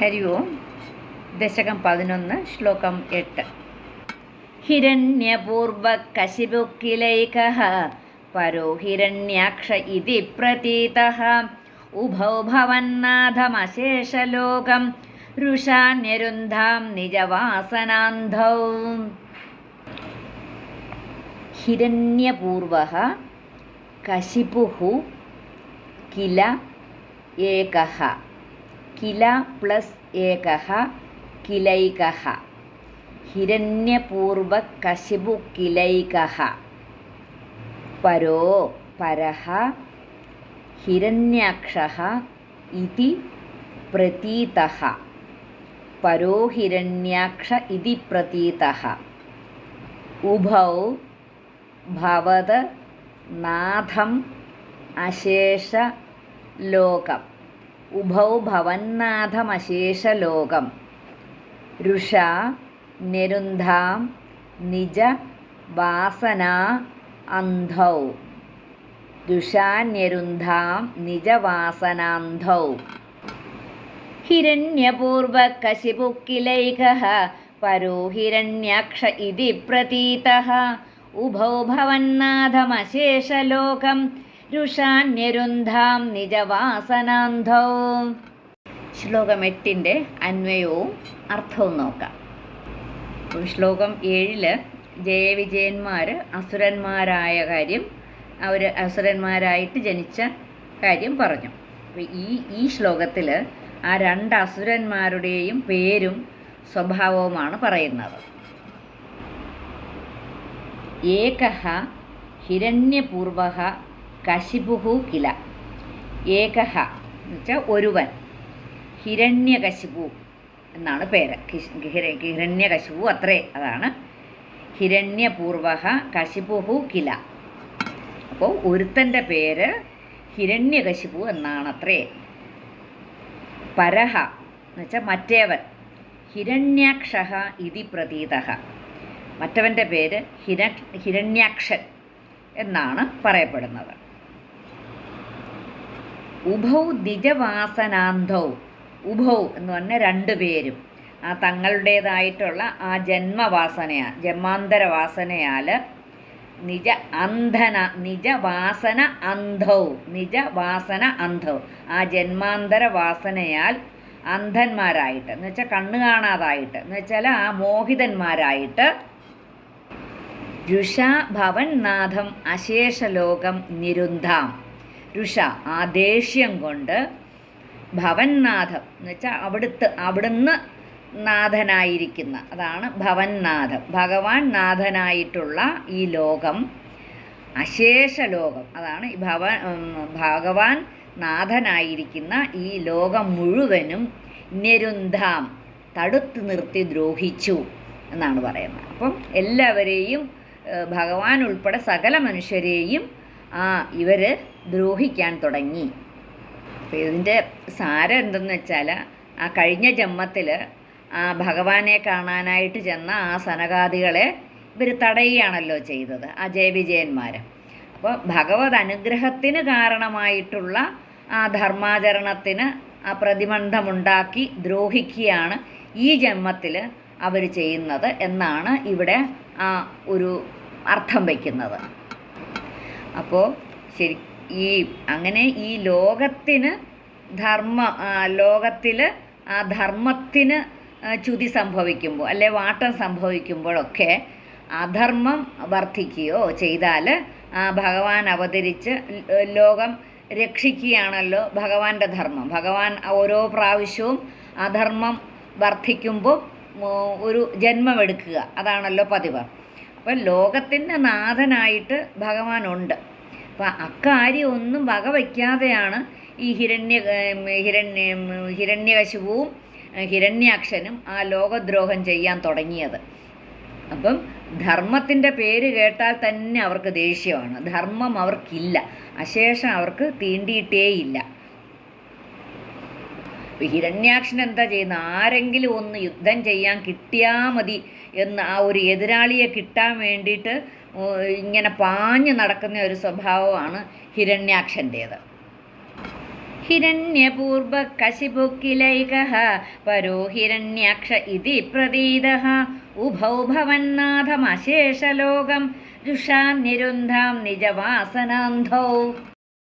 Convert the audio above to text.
ഹരി ഓം. ദശകം പതിനൊന്ന് ശ്ലോകം എട്ട്. ഹിരണ്യപൂർവകശിപുക്കിലൈകः പരോ ഹിരണ്യാക്ഷ ഇതി പ്രതീതः ഉഭൗ ഭവന്നാഥമശേഷലോകം രുഷാന്യരുന്ധാം നിജവാസനാന്ധൗ. ഹിരണ്യപൂർവ കശിപുः കില ഏകः കില പ്ലസ് ഏകഹ കിലൈകഹ. ഹിരണ്യപൂർവ കശിപു കിലൈകഹ. പരോ പരഹ ഹിരണ്യാക്ഷः ഇതി പ്രതീത പരോ ഹിരണ്യാക്ഷ ഇതി പ്രതീത ഉഭൗ ഭവത് നാഥം അശേഷ ലോകം ഉഭൗ ഭവന്നാഥമശേഷലോകം. രുഷ നെരുന്ധാം നിജ വാസന അന്ധൗ. ദുഷാന്യരുന്ധാം നിജവാസനാന്ധൗ ഹിരണ്യപൂർവകശിപുക്കിലൈകः പരോ ഹിരണ്യാക്ഷ ഇതി പ്രതീതः. ഉഭൗ ഭവന്നാഥമശേഷലോകം. രുഷാന്യരുന്ധാം നിജവാസനാന്ധൗ. ശ്ലോകം എട്ടിന്റെ അന്വയവും അർത്ഥവും നോക്കാം. ശ്ലോകം ഏഴിൽ ജയവിജയന്മാർ അസുരന്മാരായ കാര്യം അവർ അസുരന്മാരായിട്ട് ജനിച്ച കാര്യം പറഞ്ഞു. ഈ ഈ ശ്ലോകത്തിൽ ആ രണ്ട് അസുരന്മാരുടെയും പേരും സ്വഭാവവുമാണ് പറയുന്നത്. ഏക ഹിരണ്യപൂർവ കശിപുഹു കില. ഏകഹ എന്ന് വെച്ചാൽ ഒരുവൻ. ഹിരണ്യകശിപു എന്നാണ് പേര്. ഹിരണ്യകശിപു അത്രേ അതാണ്. ഹിരണ്യപൂർവ കശിപുഹു കില. അപ്പോൾ ഒരുത്തന്റെ പേര് ഹിരണ്യകശിപു എന്നാണ് അത്രേ പരഹ എന്ന് വെച്ചാൽ മറ്റേവൻ. ഹിരണ്യാക്ഷ ഇതി പ്രതീത മറ്റവന്റെ പേര് ഹിര ഹിരണ്യാക്ഷൻ എന്നാണ് പറയപ്പെടുന്നത്. ഉഭൗ ദ്വിജവാസനാന്ധൗ. ഉഭൗ എന്ന് പറഞ്ഞ രണ്ടു പേരും. ആ തങ്ങളുടേതായിട്ടുള്ള ആ ജന്മവാസനയാ ജന്മാന്തര വാസനയാൽ നിജ അന്ധന നിജവാസന അന്ധൗ നിജവാസന അന്ധൗ. ആ ജന്മാന്തര വാസനയാൽ അന്ധന്മാരായിട്ട് എന്ന് വെച്ചാൽ കണ്ണ് കാണാതായിട്ട് എന്ന് വെച്ചാൽ ആ മോഹിതന്മാരായിട്ട് രുഷ നാഥം അശേഷലോകം നിരുന്ധാം രുഷ ആ ദേഷ്യം കൊണ്ട് ഭവന്നാഥം എന്ന് വെച്ചാൽ അവിടുത്തെ അവിടുന്ന് നാഥനായിരിക്കുന്ന അതാണ് ഭവന്നാഥം ഭഗവാൻ നാഥനായിട്ടുള്ള ഈ ലോകം അശേഷ ലോകം അതാണ് ഈ ഭവ ഭഗവാൻ നാഥനായിരിക്കുന്ന ഈ ലോകം മുഴുവനും നെരുന്ധാം തടുത്തു നിർത്തി ദ്രോഹിച്ചു എന്നാണ് പറയുന്നത്. അപ്പം എല്ലാവരെയും ഭഗവാൻ ഉൾപ്പെടെ സകല മനുഷ്യരെയും ആ ഇവർ ദ്രോഹിക്കാൻ തുടങ്ങി. അപ്പോൾ ഇതിന്റെ സാരം എന്തെന്ന് വെച്ചാൽ ആ കഴിഞ്ഞ ജന്മത്തിൽ ആ ഭഗവാനെ കാണാനായിട്ട് ചെന്ന ആ സനകാദികളെ ഇവർ തടയുകയാണല്ലോ ചെയ്തത് ആ ജയവിജയന്മാർ അപ്പോൾ ഭഗവത് അനുഗ്രഹത്തിന് കാരണമായിട്ടുള്ള ആ ധർമാചരണത്തിന് ആ പ്രതിബന്ധമുണ്ടാക്കി ദ്രോഹിക്കുകയാണ് ഈ ജന്മത്തിൽ അവർ ചെയ്യുന്നത് എന്നാണ് ഇവിടെ ആ ഒരു അർത്ഥം വയ്ക്കുന്നത് അപ്പോൾ ശരി ഈ അങ്ങനെ ഈ ലോകത്തിന് ധർമ്മ ലോകത്തിൽ ആ ധർമ്മത്തിന് ചുതി സംഭവിക്കുമ്പോൾ അല്ലെ വാട്ടം സംഭവിക്കുമ്പോഴൊക്കെ അധർമ്മം വർദ്ധിക്കുകയോ ചെയ്താൽ ആ ഭഗവാൻ അവതരിച്ച് ലോകം രക്ഷിക്കുകയാണല്ലോ ഭഗവാന്റെ ധർമ്മം. ഭഗവാൻ ഓരോ പ്രാവശ്യവും അധർമ്മം വർദ്ധിക്കുമ്പോൾ ഒരു ജന്മമെടുക്കുക. അതാണല്ലോ പതിവ്. അപ്പം ലോകത്തിന്റെ നാഥനായിട്ട് ഭഗവാനുണ്ട്. അപ്പം അക്കാര്യം ഒന്നും വകവയ്ക്കാതെയാണ് ഈ ഹിരണ്യ ഹിരണ്യ ഹിരണ്യകശുവും ഹിരണ്യാക്ഷനും ആ ലോകദ്രോഹം ചെയ്യാൻ തുടങ്ങിയത്. അപ്പം ധർമ്മത്തിന്റെ പേര് കേട്ടാൽ തന്നെ അവർക്ക് ദേഷ്യമാണ്. ധർമ്മം അവർക്കില്ല. അശേഷം അവർക്ക് തീണ്ടിയിട്ടേയില്ല. ഹിരണ്യാക്ഷൻ എന്താ ചെയ്യുന്നത്? ആരെങ്കിലും ഒന്ന് യുദ്ധം ചെയ്യാൻ കിട്ടിയാൽ മതി. എന്ന് ആ ഒരു എതിരാളിയെ കിട്ടാൻ വേണ്ടിയിട്ട് ഇങ്ങനെ പാഞ്ഞു നടക്കുന്ന ഒരു സ്വഭാവമാണ് ഹിരണ്യാക്ഷന്റേത്. ഹിരണ്യപൂർവ കശിപുക്കിലൈക പരോ ഹിരണ്യാക്ഷ ഇതി പ്രതീത ഉഭൗഭവന്നാഥമശേഷലോകം ഭവന്നാഥമശേഷലോകം രുഷാന്നിരുന്ധാം നിജവാസനാന്ധോ.